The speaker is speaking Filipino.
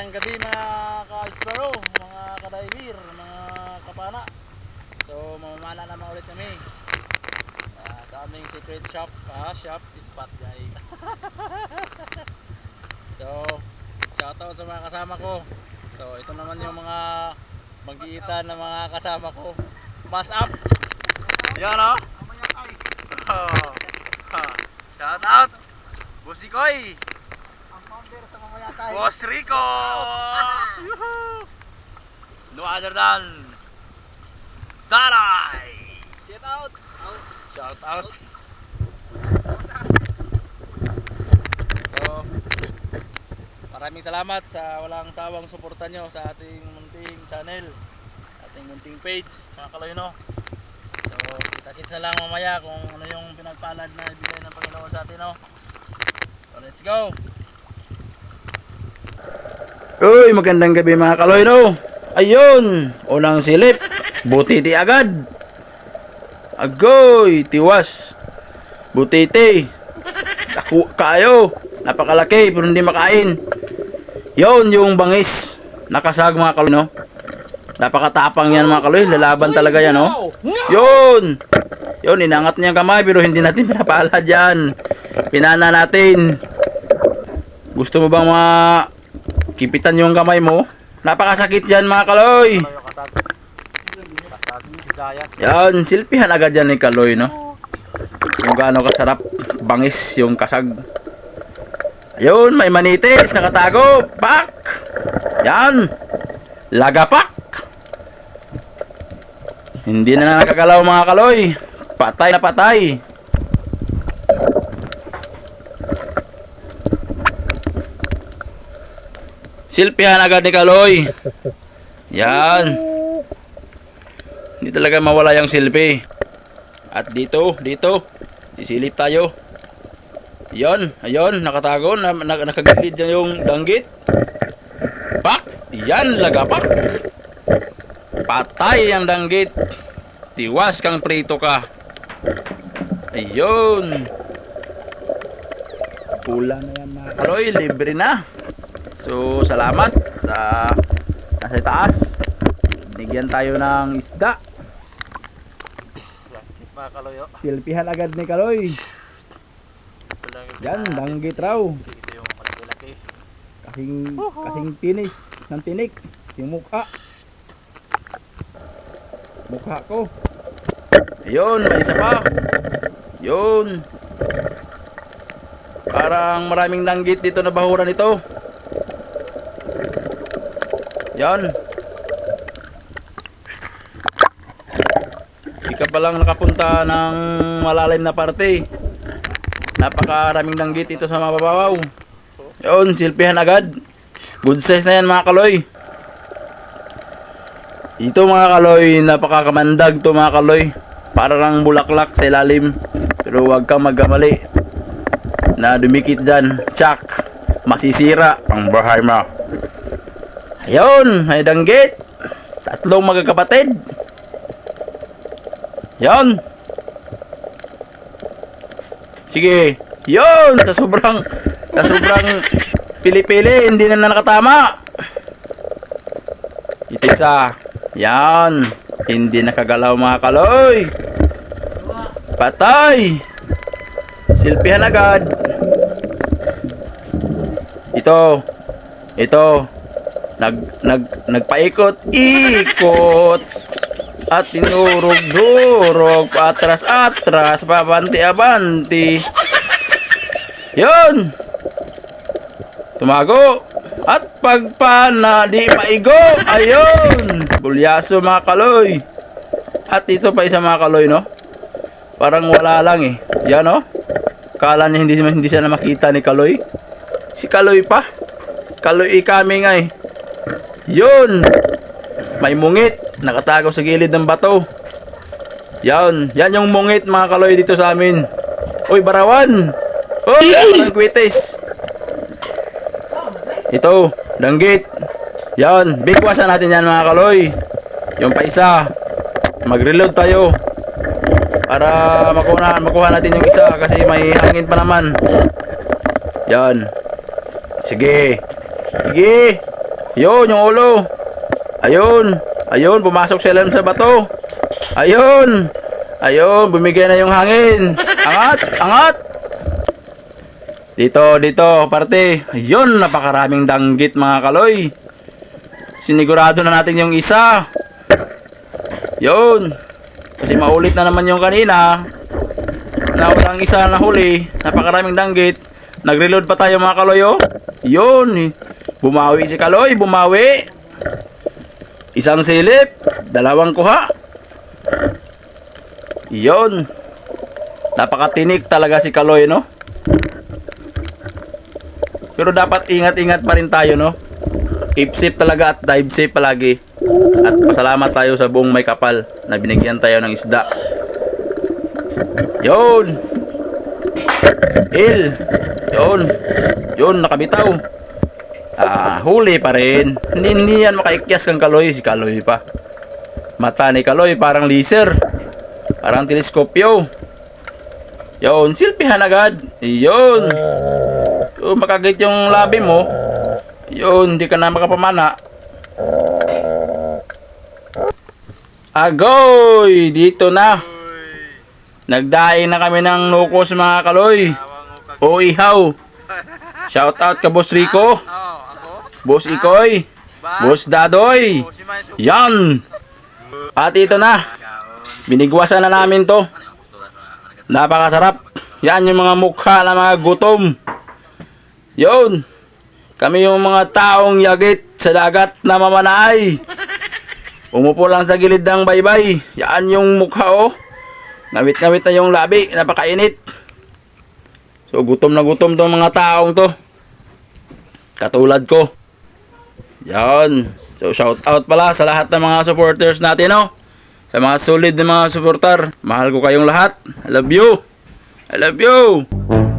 Magandang gabi mga ka-exploro, mga ka-diver, mga kapana. So mamamana naman ulit kami. Ah, sa aming secret shop, ah, shop spot guys. so shoutout sa mga kasama ko. So ito naman yung mga mag-iitan ng mga kasama ko. Pass up. Yan oh. Oh. Ha. Shoutout. Busikoy. Ang founder sa mamayatay. Boss Rico! Yuhu! No other than Daray! Shout out! Shout out! So, maraming salamat sa walang sawang suporta nyo sa ating munting channel, ating munting page, mga kaloyno. So, kita-kits na lang mamaya kung ano yung pinagpalad na ibigay ng Panginoon sa atin, no? So, let's go! Uy, magandang gabi mga kaloy no. Ayun, unang silip. Butiti agad. Agoy, tiwas. Butiti. Daku kayo. Napakalaki pero hindi makain. Yon yung bangis. Nakasag mga kaloy no. Napakatapang yan mga kaloy. Lalaban talaga yan no. Yun. Yun, inangat niya kamay pero hindi natin pinapalad yan. Pinana natin. Gusto mo bang ma kipitan yung kamay mo? Napakasakit yan mga kaloy. Yan, silpihan agad yan ni Kaloy, no? Kung gaano kasarap bangis yung kasag. Ayun, may manitis, nakatago. Pak! Yan! Lagapak! Hindi na nakagalaw mga kaloy. Patay na patay. Silpihan agad ni Kaloy. Yan. Hindi talaga mawala yung silpi. At dito, dito, sisilip tayo. Yon, ayun, nakatago, na, na, nakagilid na yung danggit. Pak! Yan, lagapak. Patay ang danggit. Tiwas kang prito ka. Ayun. Pula na yan mga kaloy, libre na. So, salamat sa nasa taas. Bigyan tayo ng isda. Silpihan agad ni Kaloy. Yan, natin. danggit raw. Kasing, kasing tinis ng tinik. Yung mukha. Mukha ko. Ayun, may isa pa. Yun. Parang maraming danggit dito na bahuran ito. Yan. Di ka palang nakapunta ng malalim na parte. Napakaraming danggit ito sa mababaw. Yun, silpihan agad. Good size na yan mga kaloy. Ito mga kaloy, napakakamandag to mga kaloy. Para lang bulaklak sa ilalim. Pero huwag kang magkamali. Na dumikit dyan. Tsak. Masisira ang bahay mo. Ayun, may danggit. Tatlong magkakapatid. Yan. Sige. Yun, sa sobrang sa sobrang pili-pili, hindi na nakatama. Ito isa. Yan. Hindi nakagalaw mga kaloy. Patay. Silpihan agad. Ito. Ito. Nag nag nagpaikot, ikot. At tinurog-durog, atras-atras, pabanti-abanti. Yun! Tumago! At pagpana, di maigo! Ayun! Bulyaso mga kaloy! At ito pa isa mga kaloy, no? Parang wala lang eh. Yan, no? Kala niya hindi, hindi siya na makita ni Kaloy. Si Kaloy pa. Kaloy kami nga eh. Yun! May mungit. Nakatago sa gilid ng bato. Yan. Yan yung mungit mga kaloy dito sa amin. Uy, barawan! Uy, parang kwitis. Ito, danggit. Yan. Bigwasan natin yan mga kaloy. Yung pa isa. Mag-reload tayo. Para makuha, makuha natin yung isa kasi may hangin pa naman. Yan. Sige. Sige. Yun, yung ulo. Ayun. Ayun, pumasok si Alam sa bato. Ayun. Ayun, bumigay na yung hangin. Angat, angat. Dito, dito, parte. Ayun, napakaraming danggit mga kaloy. Sinigurado na natin yung isa. Yun. Kasi maulit na naman yung kanina. Na walang isa na huli. Napakaraming danggit. Nag-reload pa tayo mga kaloy oh. Yun. Bumawi si kaloy, bumawi. Isang silip, dalawang kuha. Yun. Napakatinik talaga si kaloy no. Pero dapat ingat-ingat pa rin tayo no. Keep safe talaga at dive safe palagi. At pasalamat tayo sa buong may kapal na binigyan tayo ng isda. Yun. Il. Yun. Yun, nakabitaw. Ah, huli pa rin. Hindi, hindi yan makaikyas kang kaloy. Si kaloy pa. Mata ni kaloy parang laser. Parang teleskopyo. Yun, silpihan agad. Yun. So, makagit yung labi mo. Yun, hindi ka na makapamana. Agoy! Dito na. Nagdaing na kami ng nukos mga kaloy. O ihaw. Shout out ka Boss Rico. Boss Ikoy. Boss Dadoy. Yan. At ito na. Binigwasan na namin to. Napakasarap. Yan yung mga mukha ng mga gutom. Yun. Kami yung mga taong yagit sa dagat na mamanay. Umupo lang sa gilid ng baybay. Yan yung mukha oh. Ngawit-ngawit na yung labi. Napakainit. So gutom na gutom tong mga taong to. Katulad ko. Yan. So shout out pala sa lahat ng mga supporters natin no. Sa mga solid na mga supporter. Mahal ko kayong lahat. I love you. I love you.